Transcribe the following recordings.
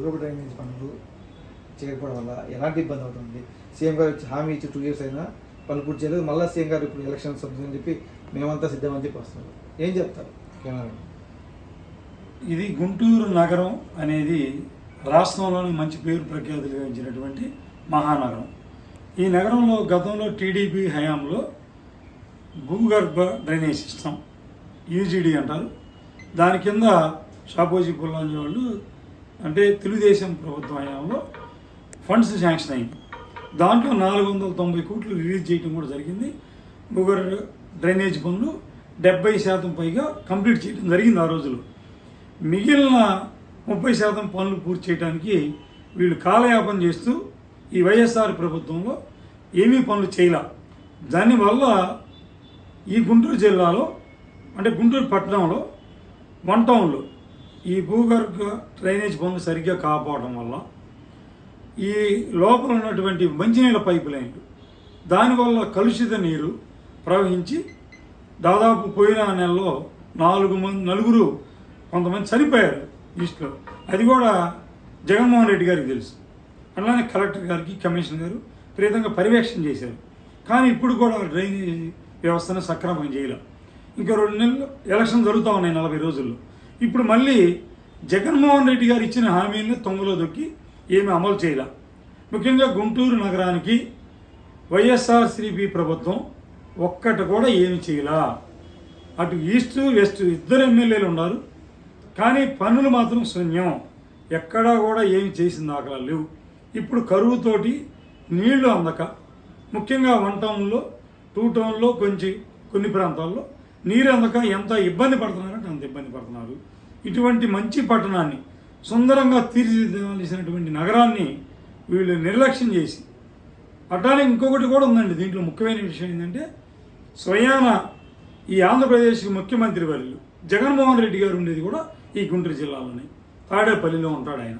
భూగర్భ డ్రైనేజ్ పనులు చేయకపోవడం వల్ల ఎలాంటి ఇబ్బంది అవుతుంది? సీఎం గారు హామీ ఇచ్చి టూ ఇయర్స్ అయినా పనులు పూర్తి చేయలేదు. మళ్ళీ సీఎం గారు ఇప్పుడు ఎలక్షన్స్ వస్తుందని చెప్పి మేమంతా సిద్ధమని చెప్పి వస్తున్నాం ఏం చెప్తారు కెమెరా ఇది గుంటూరు నగరం అనేది రాష్ట్రంలోని మంచి పేరు ప్రఖ్యాతులు గాంచినటువంటి మహానగరం. ఈ నగరంలో గతంలో టీడీపీ హయాంలో భూగర్భ డ్రైనేజ్ సిస్టమ్ యూజీడీ అంటారు. దాని కింద షాపోజీ పుల్లాంజీ వాళ్ళు అంటే తెలుగుదేశం ప్రభుత్వం హయాంలో ఫండ్స్ శాంక్షన్ అయింది. దాంట్లో నాలుగు వందల తొంభై కోట్లు రిలీజ్ చేయడం కూడా జరిగింది. భూగర్భ డ్రైనేజ్ పనులు డెబ్బై శాతం పైగా కంప్లీట్ చేయడం జరిగింది ఆ రోజులో మిగిలిన ముప్పై శాతం పనులు పూర్తి చేయడానికి వీళ్ళు కాలయాపన చేస్తూ ఈ వైఎస్ఆర్ ప్రభుత్వంలో ఏమీ పనులు చేయలే. దానివల్ల ఈ గుంటూరు జిల్లాలో అంటే గుంటూరు పట్టణంలో వన్ టౌన్లో ఈ భూగర్భ డ్రైనేజ్ పనులు సరిగ్గా కాపాడడం వల్ల ఈ లోపల ఉన్నటువంటి మంచినీళ్ళ పైప్ లైన్లు దానివల్ల కలుషిత నీరు ప్రవహించి దాదాపు పోయిన నెలలో నాలుగు మంది నలుగురు కొంతమంది చనిపోయారు ఈస్ట్లో. అది కూడా జగన్మోహన్ రెడ్డి గారికి తెలుసు. అలానే కలెక్టర్ గారికి కమిషనర్ గారు ప్రేతంగా పర్యవేక్షణ చేశారు. కానీ ఇప్పుడు కూడా డ్రైనేజ్ వ్యవస్థను సక్రమం చేయలేదు. ఇంకా రెండు నెలలు ఎలక్షన్ జరుగుతూ ఉన్నాయి నలభై రోజుల్లో. ఇప్పుడు మళ్ళీ జగన్మోహన్ రెడ్డి గారు ఇచ్చిన హామీలను తొంగలో దొక్కి ఏమి అమలు చేయలే. ముఖ్యంగా గుంటూరు నగరానికి వైఎస్ఆర్సీపీ ప్రభుత్వం ఒక్కటి కూడా ఏమి చేయలా. అటు ఈస్ట్ వెస్ట్ ఇద్దరు ఎమ్మెల్యేలు ఉన్నారు. కానీ పనులు మాత్రం శూన్యం. ఎక్కడా కూడా ఏమి చేసిన దాఖలా లేవు. ఇప్పుడు కరువుతోటి నీళ్ళు అందక. ముఖ్యంగా వన్ టౌన్లో టూ టౌన్లో కొంచెం కొన్ని ప్రాంతాల్లో నీరు అందక ఎంత ఇబ్బంది పడుతున్నారు అంత ఇబ్బంది పడుతున్నారు. ఇటువంటి మంచి పట్టణాన్ని సుందరంగా తీర్చిదిద్దాల్సినటువంటి నగరాన్ని వీళ్ళు నిర్లక్ష్యం చేసి అట్లానే ఇంకొకటి కూడా ఉందండి దీంట్లో ముఖ్యమైన విషయం ఏంటంటే స్వయాన ఈ ఆంధ్రప్రదేశ్ ముఖ్యమంత్రి వర్యులు జగన్మోహన్ రెడ్డి గారు ఉండేది కూడా ఈ గుంటూరు జిల్లాలోనే. తాడేపల్లిలో ఉంటాడు ఆయన.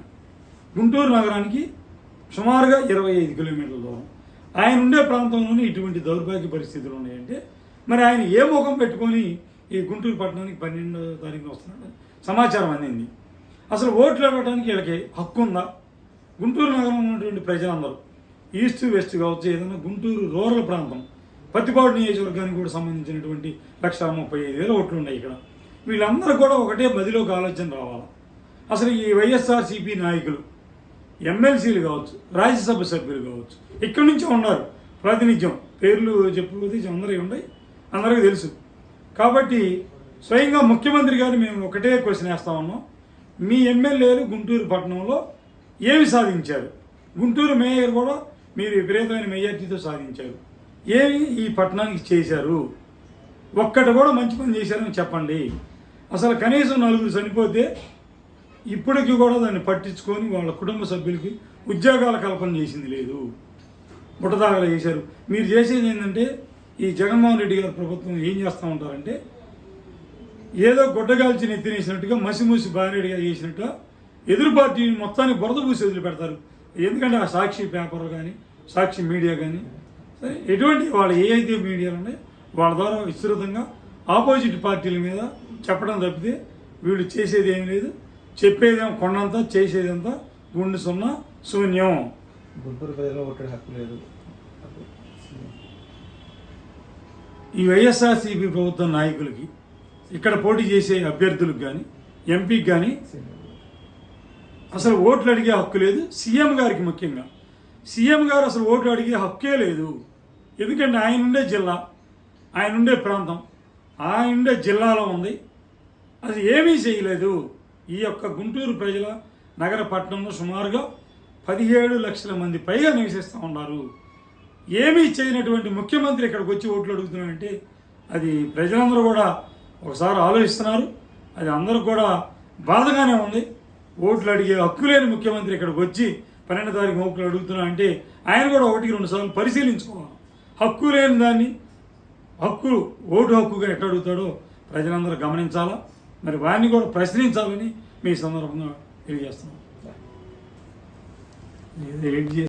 గుంటూరు నగరానికి సుమారుగా ఇరవై ఐదు కిలోమీటర్ల దూరం. ఆయన ఉండే ప్రాంతంలోనే ఇటువంటి దౌర్భాగ్య పరిస్థితులు ఉన్నాయంటే మరి ఆయన ఏ ముఖం పెట్టుకొని ఈ గుంటూరు పట్టణానికి పన్నెండో తారీఖున వస్తున్నాడు. సమాచారం అందింది. అసలు ఓట్లు ఇవ్వడానికి వీళ్ళకి హక్కు ఉందా? గుంటూరు నగరంలో ఉన్నటువంటి ప్రజలందరూ ఈస్ట్ వెస్ట్ కావచ్చు ఏదైనా గుంటూరు రూరల్ ప్రాంతం పత్తిపాడు నియోజకవర్గానికి కూడా సంబంధించినటువంటి లక్ష ముప్పై ఐదు వేల ఓట్లు ఉన్నాయి ఇక్కడ. వీళ్ళందరూ కూడా ఒకటే బదిలోకి ఆలోచన రావాలి. అసలు ఈ వైఎస్ఆర్సీపీ నాయకులు ఎమ్మెల్సీలు కావచ్చు రాజ్యసభ సభ్యులు కావచ్చు ఇక్కడి నుంచి ఉన్నారు. ప్రాతినిధ్యం పేర్లు చెప్పుకోతే అందరూ ఉన్నాయి అందరికీ తెలుసు. కాబట్టి స్వయంగా ముఖ్యమంత్రి గారు మేము ఒకటే క్వశ్చన్ వేస్తా ఉన్నాం. మీ ఎమ్మెల్యేలు గుంటూరు పట్టణంలో ఏమి సాధించారు? గుంటూరు మేయర్ కూడా మీరు విపరీతమైన మెజార్టీతో సాధించారు. ఏమి ఈ పట్టణానికి చేశారు? ఒక్కటి కూడా మంచి పని చేశారని చెప్పండి. అసలు కనీసం నలుగురు చనిపోతే ఇప్పటికీ కూడా దాన్ని పట్టించుకొని వాళ్ళ కుటుంబ సభ్యులకి ఉద్యోగాల కల్పన చేసింది లేదు. బుట్టదాగలు చేశారు. మీరు చేసేది ఏంటంటే ఈ జగన్మోహన్ రెడ్డి గారి ప్రభుత్వం ఏం చేస్తూ ఉంటారంటే ఏదో గుడ్డగాల్చి నెత్తినేసినట్టుగా మసిమూసి బారెడిగా చేసినట్టు ఎదురు పార్టీని మొత్తాన్ని బురద పూసి వదిలిపెడతారు. ఎందుకంటే ఆ సాక్షి పేపర్ కానీ సాక్షి మీడియా కానీ సరే ఎటువంటి వాళ్ళు ఏ అయితే మీడియాలు ఉన్నాయో వాళ్ళ ద్వారా విస్తృతంగా ఆపోజిట్ పార్టీల మీద చెప్పడం తప్పితే వీళ్ళు చేసేది ఏం లేదు. చెప్పేదేమో కొండంతా చేసేదంతా గుండు సున్నా శూన్యం. గుంటూరు ప్రజలు ఒకటి హక్కు లేదు. ఈ వైఎస్ఆర్సీపీ ప్రభుత్వం నాయకులకి ఇక్కడ పోటీ చేసే అభ్యర్థులకు కానీ ఎంపీకి కానీ అసలు ఓట్లు అడిగే హక్కు లేదు. సీఎం గారికి ముఖ్యంగా. సీఎం గారు అసలు ఓట్లు అడిగే హక్కే లేదు. ఎందుకంటే ఆయన ఉండే జిల్లా ఆయన ఉండే ప్రాంతం ఆయన ఉండే జిల్లాలో ఉంది. అది ఏమీ చేయలేదు. ఈ యొక్క గుంటూరు ప్రజల నగర పట్టణంలో సుమారుగా పదిహేడు లక్షల మంది పైగా నివసిస్తూ ఉన్నారు. ఏమీ చేయనటువంటి ముఖ్యమంత్రి ఇక్కడికి వచ్చి ఓట్లు అడుగుతున్నారంటే అది ప్రజలందరూ కూడా ఒకసారి ఆలోచిస్తున్నారు. అది అందరూ కూడా బాధగానే ఉంది. ఓట్లు అడిగే హక్కు లేని ముఖ్యమంత్రి ఇక్కడికి వచ్చి పన్నెండు తారీఖు ఓట్లు అడుగుతున్నా అంటే ఆయన కూడా ఒకటికి రెండు సార్లు పరిశీలించుకోవాలి. హక్కు లేని దాన్ని హక్కు ఓటు హక్కుగా ఎట్ట అడుగుతాడో ప్రజలందరూ గమనించాలా? మరి వారిని కూడా ప్రశ్నించాలని మీ సందర్భంగా తెలియజేస్తున్నాం